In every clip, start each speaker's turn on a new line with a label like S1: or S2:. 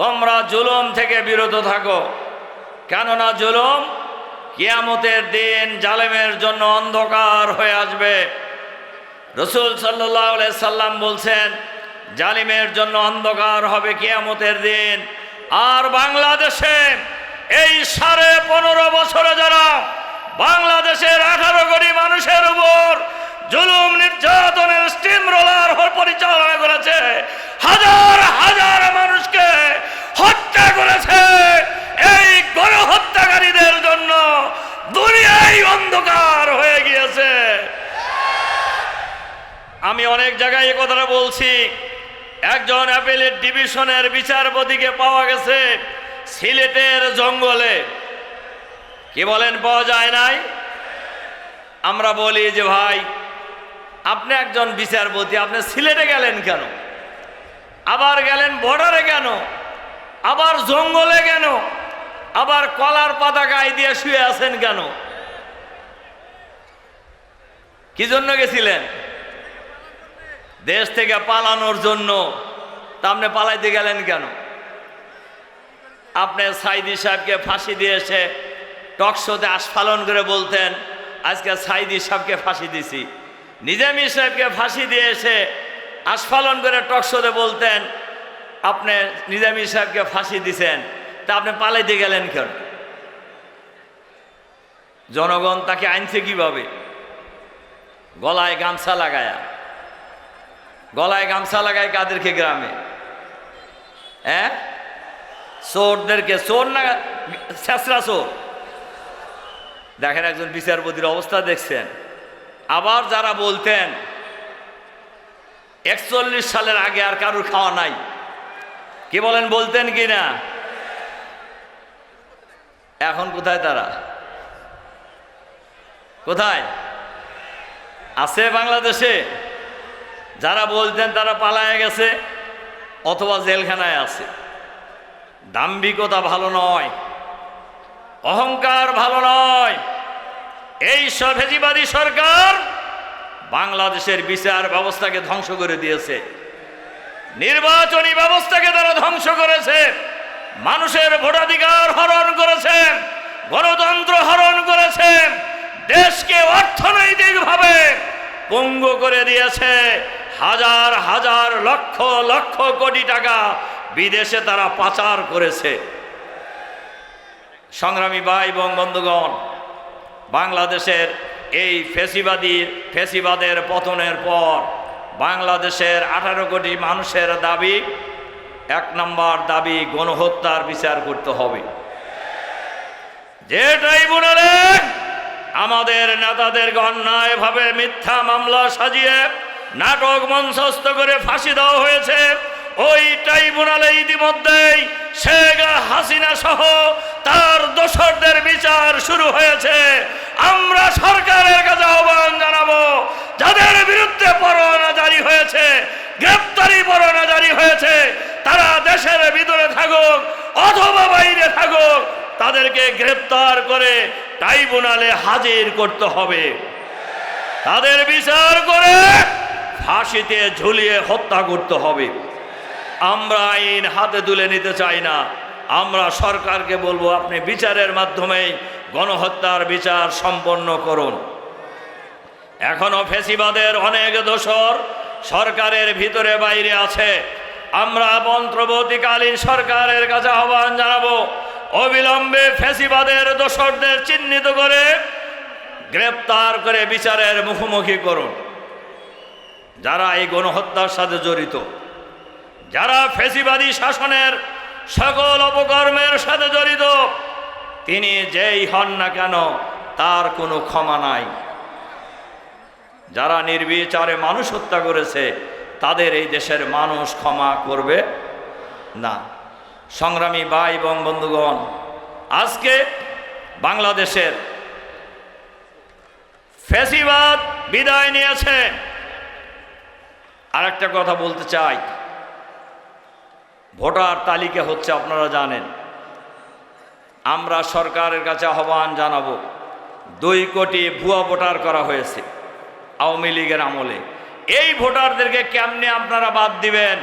S1: তোমরা জুলুম থেকে বিরত থাকো। কেননা জুলুম কিয়ামতের দিন জালেমের জন্য অন্ধকার হয়ে আসবে। রসুল সাল্লাহ সাল্লাম বলছেন, জালিমের জন্য অন্ধকার হবে কিয়ামতের দিন। আর বাংলাদেশে এই সাড়ে পনেরো বছরে যারা বাংলাদেশের আঠারো কোটি মানুষের উপর জুলুম নির্যাতনের স্টিম রোলার পরিচালনা করেছে হাজার হাজার মানুষকে হত্যা করেছে এই গণহত্যাকারীদের জন্য দুনিয়ায় অন্ধকার হয়ে গিয়েছে আমি অনেক জায়গায় এ কথাটা বলছি। একজন অ্যাপেলের ডিভিশনের বিচারপতিকে পাওয়া গেছে সিলেটের জঙ্গলে। কি বলেন, পাওয়া যায় নাই? আমরা বলি যে, ভাই, আপনি একজন বিচারপতি, আপনি সিলেটে গেলেন কেন? আবার গেলেন বর্ডারে কেন? আবার জঙ্গলে কেন? আবার কলার পাতা গায়ে দিয়ে শুয়ে আছেন কেন? কি জন্য গেছিলেন? দেশ থেকে পালানোর জন্য তা আপনি পালাইতে গেলেন কেন? আপনি সাইদি সাহেবকে ফাঁসি দিয়েছে টকশোতে আস্ফালন করে বলতেন, আজকে সাইদি সাহেবকে ফাঁসি দিছি। নিজামি সাহেবকে ফাঁসি দিয়েছে আস্ফালন করে টকশোতে বলতেন, আপনি নিজামি সাহেবকে ফাঁসি দিছেন, তা আপনি পালাইতে গেলেন কেন? জনগণ তাকে আনছে কীভাবে? গলায় গামছা লাগায়া। গলায় গামছা লাগায় কাদেরকে গ্রামে? হ্যাঁ? চোরদেরকে, চোর না, শেষরা চোর? দেখেন একজন বিচারপতির অবস্থা দেখছেন। আবার যারা বলতেন, একচল্লিশ সালের আগে আর কারুর খাওয়া নাই। কি বলেন, বলতেন কি না? এখন কোথায় তারা? কোথায়? আছে বাংলাদেশে? যারা বলতেন তারা পালায় গেছে, অথবা জেলখানায় আছে। দাম্ভিকতা ভালো নয়, অহংকার ভালো নয়। এই সভেজিবাদী সরকার বাংলাদেশের বিচার ব্যবস্থাকে ধ্বংস করে দিয়েছে। নির্বাচনী ব্যবস্থাকে তারা ধ্বংস করেছে। মানুষের ভোটাধিকার হরণ করেছে, গণতন্ত্র হরণ করেছে। দেশকে অর্থনৈতিকভাবে পঙ্গু করে দিয়েছে। হাজার হাজার লক্ষ লক্ষ কোটি টাকা বিদেশে তারা পাচার করেছে। সংগ্রামী ভাই এবং বন্ধুগণ, বাংলাদেশের এই ফেসিবাদীর ফেসিবাদের পতনের পর বাংলাদেশের আঠারো কোটি মানুষের দাবি, এক নম্বর দাবি গণহত্যার বিচার করতে হবে। যে ট্রাইব্যুনালে আমাদের নেতাদেরকে অন্যায়ভাবে মিথ্যা মামলা সাজিয়ে নাটক মঞ্চস্থ করে ফাঁসি দেওয়া হয়েছে। ওই ট্রাইব্যুনালে ইতিমধ্যেই শেখ হাসিনা সহ তার দোসরদের বিচার শুরু হয়েছে। আমরা সরকারের কাছে আহ্বান জানাব, যাদের বিরুদ্ধে পরোয়ানা জারি হয়েছে, গ্রেপ্তারি পরোয়ানা জারি হয়েছে, তারা দেশের ভিতরে থাকুক অথবা বাইরে থাকুক, তাদেরকে গ্রেপ্তার করে ট্রাইব্যুনালে হাজির করতে হবে। তাদের বিচার করে ফাঁসিতে ঝুলিয়ে হত্যা করতে হবে। আমরা আইন হাতে তুলে নিতে চাই না। আমরা সরকারকে বলব, আপনি বিচারের মাধ্যমেই গণহত্যার বিচার সম্পন্ন করুন। এখনও ফেসিবাদের অনেক দোষর সরকারের ভিতরে বাইরে আছে। আমরা অন্তর্বর্তীকালীন সরকারের কাছে আহ্বান জানাব, অবিলম্বে ফেসিবাদের দোষরদের চিহ্নিত করে গ্রেপ্তার করে বিচারের মুখোমুখি করুন। যারা এই গণহত্যার সাথে জড়িত, যারা ফেসিবাদী শাসনের সকল অপকর্মের সাথে জড়িত, তিনি যেই হন না কেন, তার কোনো ক্ষমা নাই। যারা নির্বিচারে মানুষ হত্যা করেছে, তাদের এই দেশের মানুষ ক্ষমা করবে না। সংগ্রামী ভাই এবং বন্ধুগণ, আজকে বাংলাদেশের ফেসিবাদ বিদায় নিয়েছে। আরেকটা কথা বলতে চাই। ভোটার তালিকা হচ্ছে, আপনারা জানেন। আমরা সরকারের কাছে আহ্বান জানাব, দুই কোটি ভুয়া ভোটার করা হয়েছে আওয়ামী লীগের আমলে। এই ভোটারদেরকে কেমনে আপনারা বাদ দিবেন?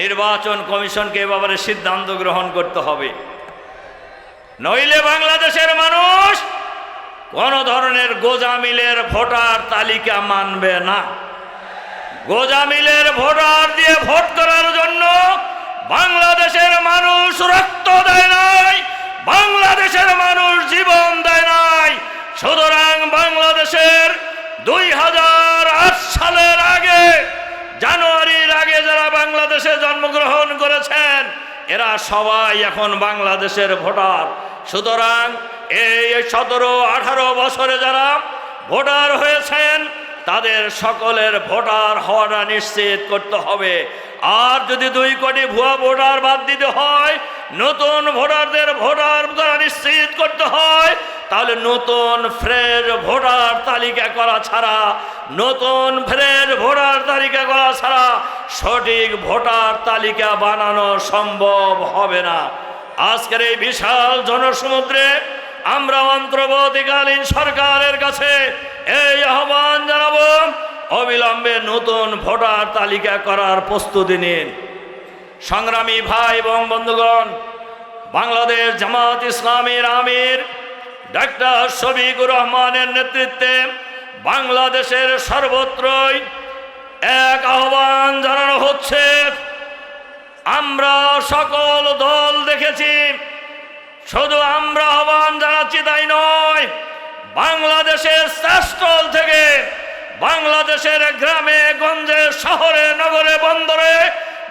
S1: নির্বাচন কমিশনকে এ ব্যাপারে সিদ্ধান্ত গ্রহণ করতে হবে। নইলে বাংলাদেশের মানুষ কোন ধরনের গোজামিলের ভোটার তালিকা মানবে না। গোজামিলের ভোটার দিয়ে ভোট করার জন্য বাংলাদেশের মানুষ রক্ত দেয় নাই, বাংলাদেশের মানুষ জীবন দেয় নাই। সুতরাং বাংলাদেশের দুই হাজার আট সালের আগে, জানুয়ারির আগে যারা বাংলাদেশে জন্মগ্রহণ করেছেন, এরা সবাই এখন বাংলাদেশের ভোটার। সুতরাং এই সতেরো আঠারো বছরে যারা ভোটার হয়েছেন তাদের সকলের ভোটার হওয়াটা নিশ্চিত করতে হবে। আর যদি দুই কোটি ভুয়া ভোটার বাদ দিতে হয়, নতুন ভোটারদের ভোটার দ্বারা নিশ্চিত করতে হয়, তাহলে নতুন ফ্রেশ ভোটার তালিকা করা ছাড়া, নতুন ফ্রেশ ভোটার তালিকা করা ছাড়া সঠিক ভোটার তালিকা বানানো সম্ভব হবে না। আজকের এই বিশাল জনসমুদ্রে আমরা অন্তর্বর্তীকালীন সরকারের কাছে এই আহ্বান জানাব। অবিলম্বে নতুন ভোটার তালিকা করার প্রস্তুতি নিন। সংগ্রামী ভাই এবং বন্ধুগণ, বাংলাদেশ জামাত ইসলামের আমির ডাক্তার শফিকুর রহমানের নেতৃত্বে বাংলাদেশের সর্বত্রই এক আহ্বান জানানো হচ্ছে। আমরা সকল দল দেখেছি। শুধু আমরা আহ্বান জানাচ্ছি তাই নয় বাংলাদেশের শ্রেষ্ঠল থেকে বাংলাদেশের গ্রামে, গঞ্জে, শহরে, নগরে, বন্দরে,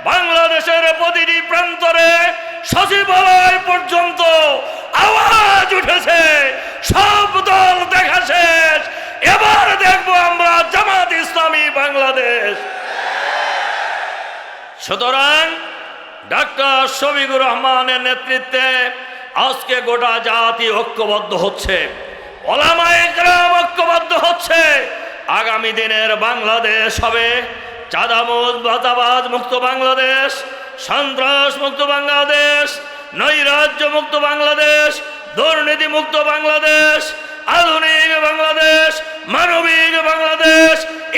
S1: বাংলাদেশের প্রতিটি প্রান্তরে সচিবালয় পর্যন্ত আওয়াজ উঠেছে। সব দল দেখা শেষ। এবার দেখব আমরা জামাত ইসলামী বাংলাদেশ। সুতরাং ডাক্তার শফিকুর রহমানের নেতৃত্বে আজকে গোটা জাতি ঐক্যবদ্ধ হচ্ছে। ওলামায়ে গ্রাম ঐক্যবদ্ধ হচ্ছে। আগামী দিনের বাংলাদেশ হবে চাঁদামুজ, বাতাবাজ মুক্ত বাংলাদেশ, সন্ত্রাস মুক্ত বাংলাদেশ, নৈরাজ্য মুক্ত বাংলাদেশ, দুর্নীতি মুক্ত বাংলাদেশ, আধুনিক বাংলাদেশ, মানবিক বাংলাদেশ,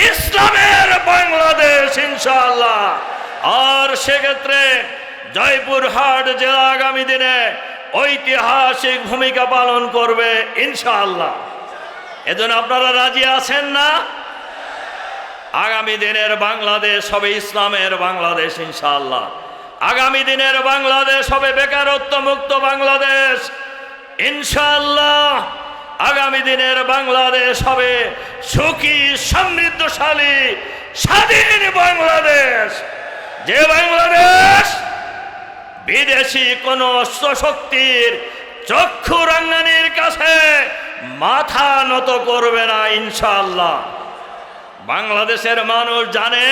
S1: ইসলামের বাংলাদেশ, ইনশাআল্লাহ। আর সেক্ষেত্রে জয়পুরহাট জেলা আগামী দিনে ঐতিহাসিক ভূমিকা পালন করবে ইনশাআল্লাহ। এজন্য আপনারা রাজি আছেন না? আগামী দিনের বাংলাদেশ হবে ইসলামের বাংলাদেশ ইনশাআল্লাহ। আগামী দিনের বাংলাদেশ হবে বেকারত্ব মুক্ত বাংলাদেশ ইনশাআল্লাহ। আগামী দিনের বাংলাদেশ হবে সুখী, সমৃদ্ধশালী, স্বাধীন বাংলাদেশ। যে বাংলাদেশ বিদেশি কোন শক্তির চক্ষু রাঙ্গানির কাছে মাথা নত করবে না ইনশাল্লাহ বাংলাদেশের মানুষ জানে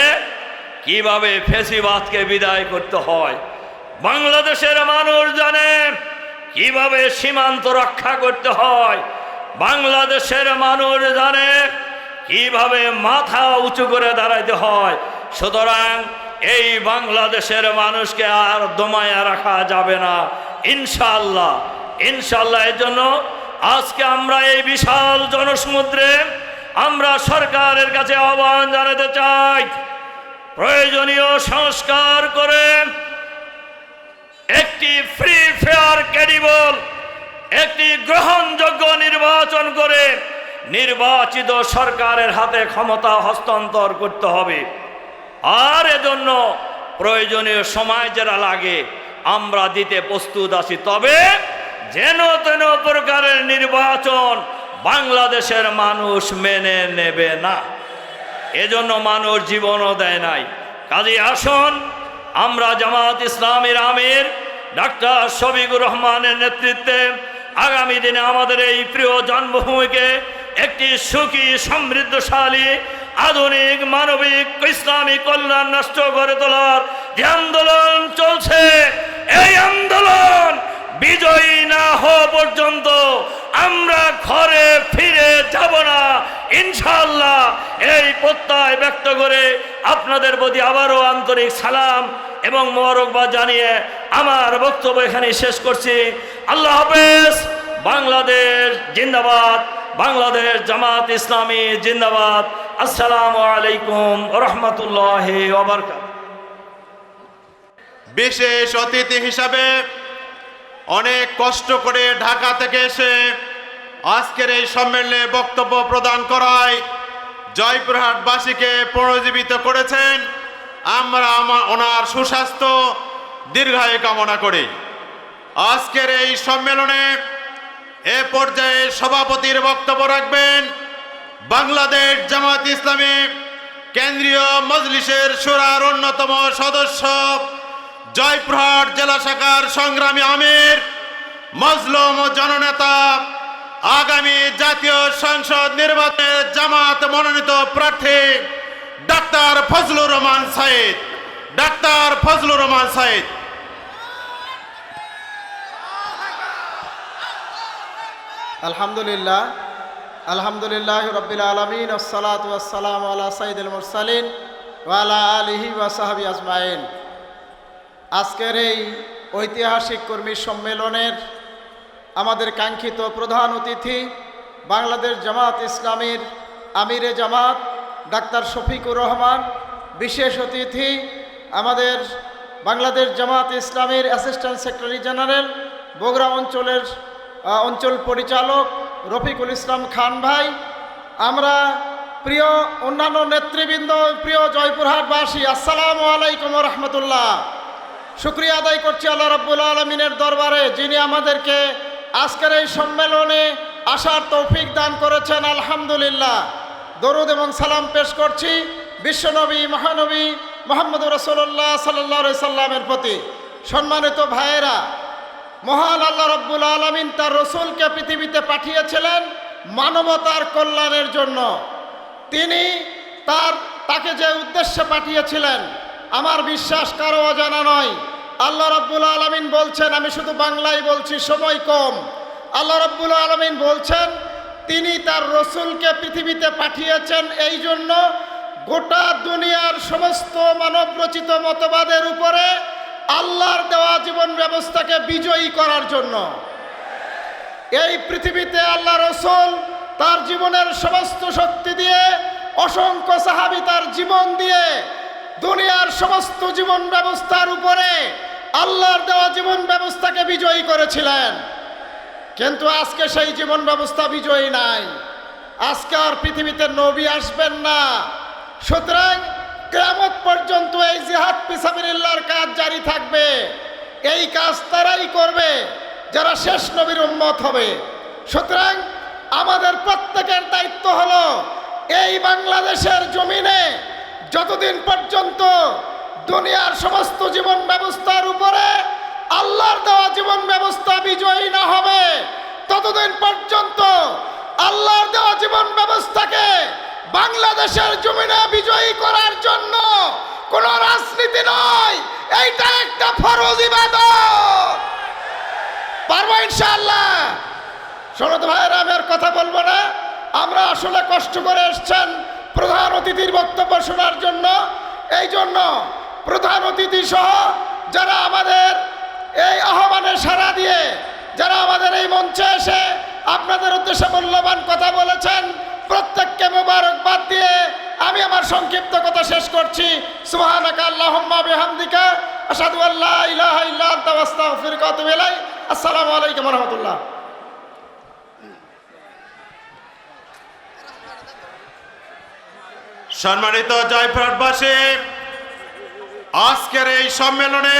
S1: কীভাবে ফেসিবাদকে বিদায় করতে হয়। বাংলাদেশের মানুষ জানে কীভাবে সীমান্ত রক্ষা করতে হয়। বাংলাদেশের মানুষ জানে কীভাবে মাথা উঁচু করে দাঁড়াইতে হয়। সুতরাং এই বাংলাদেশের মানুষকে আর দমায়া রাখা যাবে না। ইনশাল্লাহ ইনশাল্লাহ এর জন্য আজকে আমরা এই বিশাল জনসমুদ্রে আমরা সরকারের কাছে আহ্বান জানাতে চাই। প্রয়োজনীয় সংস্কার করে একটি ফ্রি ফেয়ার ক্যাডিবল একটি গ্রহণযোগ্য নির্বাচন করে নির্বাচিত সরকারের হাতে ক্ষমতা হস্তান্তর করতে হবে। আর এজন্য প্রয়োজনীয় সময় যারা লাগে, আমরা দিতে প্রস্তুত আছি। তবে যেন তেন প্রকারের নির্বাচন বাংলাদেশের মানুষ মেনে নেবে না। এজন্য মানুষ জীবনও দেয় নাই। কাজে আসুন, আমরা জামাত ইসলামের আমির ডাক্তার শফিকুর রহমানের নেতৃত্বে আগামী দিনে আমাদের এই প্রিয় জন্মভূমিকে একটি সুখী, সমৃদ্ধশালী আধুনিক মানবিক ইসলামী কল্যাণ নষ্ট করে তোলার যে আন্দোলন চলছে, এই আন্দোলন বিজয়ী না হওয়া পর্যন্ত আমরা ঘরে ফিরে যাব না। ইনশাল্লাহ এই প্রত্যয় ব্যক্ত করে আপনাদের প্রতি আবারও আন্তরিক সালাম এবং মোবারকবাদ জানিয়ে আমার বক্তব্য এখানে শেষ করছি। আল্লাহ হাফেজ, বাংলাদেশ জিন্দাবাদ। বাংলাদেশ জামাত ইসলামী জিন্দাবাদ। আসসালামু আলাইকুম রহমতুল্লাহ
S2: বিশেষ অতিথি হিসাবে অনেক কষ্ট করে ঢাকা থেকে এসে আজকের এই সম্মেলনে বক্তব্য প্রদান করায় জয়পুরহাটবাসীকে পুনর্জীবিত করেছেন। আমরা আমা- ওনার সুস্বাস্থ্য দীর্ঘায়ু কামনা করি। আজকের এই সম্মেলনে এ পর্যায়ে সভাপতির বক্তব্য রাখবেন বাংলাদেশ জামাত ইসলামী কেন্দ্রীয় মজলিসের সুরার অন্যতম সদস্য জয়প্রহাট জেলা শাখার সংগ্রামী আমির, মজলুম জননেতা, আগামী জাতীয় সংসদ নির্বাচনে জামাত মনোনীত প্রার্থী ডাক্তার ফজলুর রহমান সাইদ। ডাক্তার ফজলুর রহমান সাইদ।
S3: আলহামদুলিল্লাহ আলহামদুলিল্লাহ রবিল আলমিন ওসালাত ওয়াসালাম আলা সাইদুল মুরসালিন ওয়ালা আলিহি ওয়াসাহাবি আজমাইন। আজকের এই ঐতিহাসিক কর্মী সম্মেলনের আমাদের কাঙ্ক্ষিত প্রধান অতিথি বাংলাদেশ জামাত ইসলামীর আমিরে জামাত ডাক্তার শফিকুর রহমান, বিশেষ অতিথি আমাদের বাংলাদেশ জামাত ইসলামীর অ্যাসিস্ট্যান্ট সেক্রেটারি জেনারেল, বগুড়া অঞ্চলের অঞ্চল পরিচালক রফিকুল ইসলাম খান ভাই, আমরা প্রিয় অন্যান্য নেতৃবৃন্দ, প্রিয় জয়পুরহাটবাসী, আসসালামু আলাইকুম রহমতুল্লাহ শুক্রিয়া আদায় করছি আল্লাহ রব্বুল আলমিনের দরবারে, যিনি আমাদেরকে আজকের এই সম্মেলনে আসার তৌফিক দান করেছেন, আলহামদুলিল্লাহ। দরুদ এবং সালাম পেশ করছি বিশ্বনবী, মহানবী মোহাম্মদ রসোল্লাহ সাল্লাহ সাল্লামের প্রতি। সম্মানিত ভাইয়েরা মহান আল্লাহ রব্বুল আলমিন তার রসুলকে পৃথিবীতে পাঠিয়েছিলেন মানবতার কল্যাণের জন্য। তিনি তার, তাকে যে উদ্দেশ্যে পাঠিয়েছিলেন, আমার বিশ্বাস কারও অজানা নয়। আল্লাহ রব্বুল আলমিন বলছেন, আমি শুধু বাংলায় বলছি, সময় কম। আল্লাহ রব্বুল আলমিন বলছেন, তিনি তার রসুলকে পৃথিবীতে পাঠিয়েছেন এই জন্য গোটা দুনিয়ার সমস্ত মানব রচিত মতবাদের উপরে আল্লাহর দেওয়া জীবন ব্যবস্থাকে বিজয়ী করার জন্য। এই পৃথিবীতে আল্লাহ রসুল তার জীবনের সমস্ত শক্তি দিয়ে, অসংখ্য সাহাবি তার জীবন দিয়ে, দুনিয়ার সমস্ত জীবন ব্যবস্থার উপরে আল্লাহর দেওয়া জীবন ব্যবস্থাকে বিজয়ী করেছিলেন। কিন্তু আজকে সেই জীবন ব্যবস্থা বিজয়ী নাই। আজকে আর পৃথিবীতে নবী আসবেন না। সুতরাং কেমন পর্যন্ত এই জিহাদ পিসাবিল্লার কাজ জারি থাকবে। এই কাজ তারাই করবে, যারা শেষ নবীর উন্মত হবে। সুতরাং আমাদের প্রত্যেকের দায়িত্ব হলো এই বাংলাদেশের জমিনে যতদিন পর্যন্ত দুনিয়ার সমস্ত জীবন ব্যবস্থার উপরে আল্লাহর দেওয়া জীবন ব্যবস্থা বিজয়ী না হবে, ততদিন পর্যন্ত আল্লাহর দেওয়া জীবন ব্যবস্থাকে বাংলাদেশের জমিনে বিজয়ী করার জন্য কোন রাজনীতি নয়। এইটা একটা ফরজ ইবাদত। পারব ইনশাআল্লাহ। তো ভাইয়েরা, আমি কথা বলব না। আমরা আসলে কষ্ট করে এসছেন প্রধান অতিথির বক্তব্য শোনার জন্য। এই জন্য প্রধান অতিথি সহ যারা আমাদের এই আহ্বানে সাড়া দিয়ে, যারা আমাদের এই মঞ্চে এসে আপনাদের উদ্দেশ্যে মূল্যবান কথা বলেছেন প্রত্যেককে মোবারকবাদ দিয়ে আমি আমার সংক্ষিপ্ত কথা শেষ করছি। সুবহানাকা আলাইকুম
S2: সম্মানিত জয়পুরহাটবাসী, আজকের এই সম্মেলনে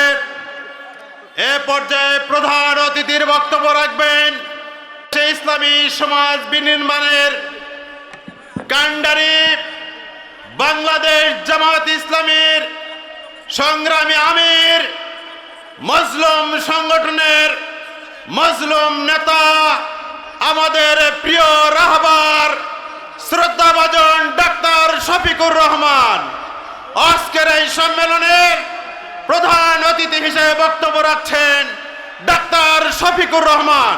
S2: এ পর্যায়ে প্রধান অতিথির বক্তব্য রাখবেন সে ইসলামী সমাজ বিনির্মাণের কান্ডারি বাংলাদেশ জামাত ইসলামীর সংগ্রামী আমির মজলুম সংগঠনের মজলুম নেতা, আমাদের প্রিয় রাহবার শ্রদ্ধাভাজন ডাক্তার শফিকুর রহমান। আজকের এই সম্মেলনে প্রধান অতিথি হিসেবে বক্তব্য রাখছেন ডাক্তার শফিকুর রহমান।